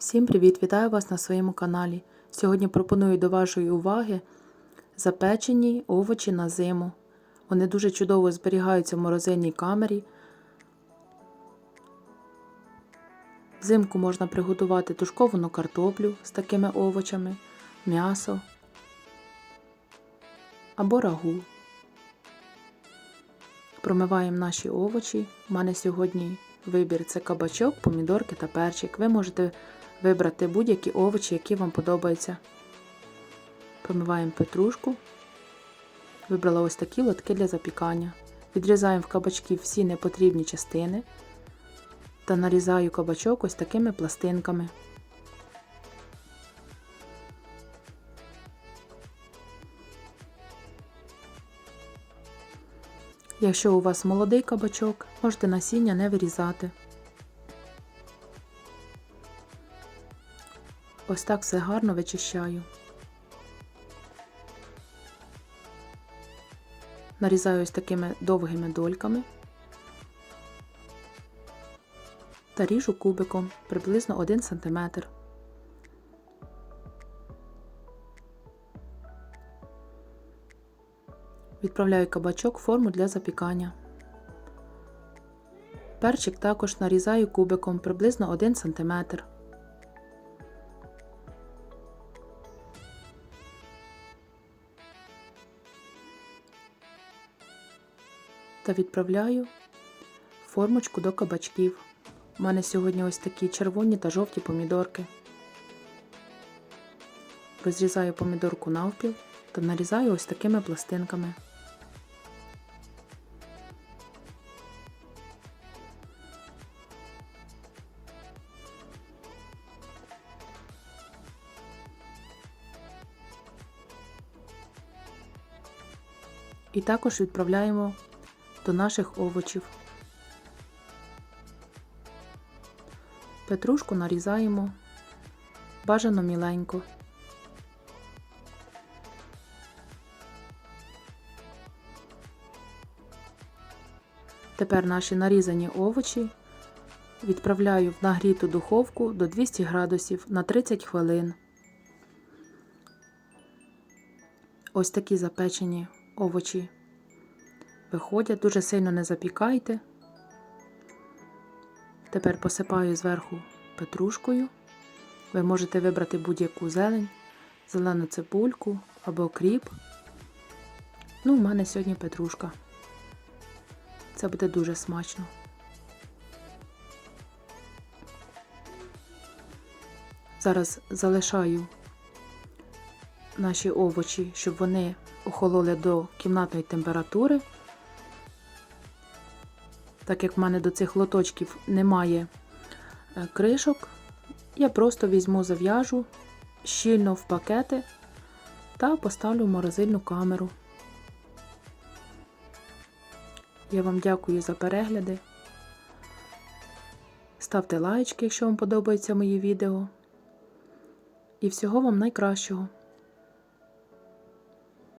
Всім привіт! Вітаю вас на своєму каналі. Сьогодні пропоную до вашої уваги запечені овочі на зиму. Вони дуже чудово зберігаються в морозильній камері. Взимку можна приготувати тушковану картоплю з такими овочами, м'ясо або рагу. Промиваємо наші овочі. У мене сьогодні вибір це кабачок, помідорки та перчик. Ви можете вибрати будь-які овочі, які вам подобаються. Промиваємо петрушку. Вибрала ось такі лотки для запікання. Відрізаємо в кабачки всі непотрібні частини та нарізаю кабачок ось такими пластинками. Якщо у вас молодий кабачок, можете насіння не вирізати. Ось так все гарно вичищаю. Нарізаю ось такими довгими дольками та ріжу кубиком приблизно 1 см. Відправляю кабачок в форму для запікання. Перчик також нарізаю кубиком приблизно 1 см. Та відправляю формочку до кабачків. У мене сьогодні ось такі червоні та жовті помідорки. Розрізаю помідорку навпіл та нарізаю ось такими пластинками. І також відправляємо до наших овочів. Петрушку нарізаємо бажано міленько. Тепер наші нарізані овочі відправляю в нагріту духовку до 200 градусів на 30 хвилин. Ось такі запечені овочі виходять, дуже сильно не запікайте. Тепер посипаю зверху петрушкою. Ви можете вибрати будь-яку зелень, зелену цибульку або кріп. Ну, у мене сьогодні петрушка. Це буде дуже смачно. Зараз залишаю наші овочі, щоб вони охололи до кімнатної температури. Так як в мене до цих лоточків немає е, кришок, я просто візьму, зав'яжу щільно в пакети та поставлю в морозильну камеру. Я вам дякую за перегляди. Ставте лайки, якщо вам подобаються мої відео. І всього вам найкращого!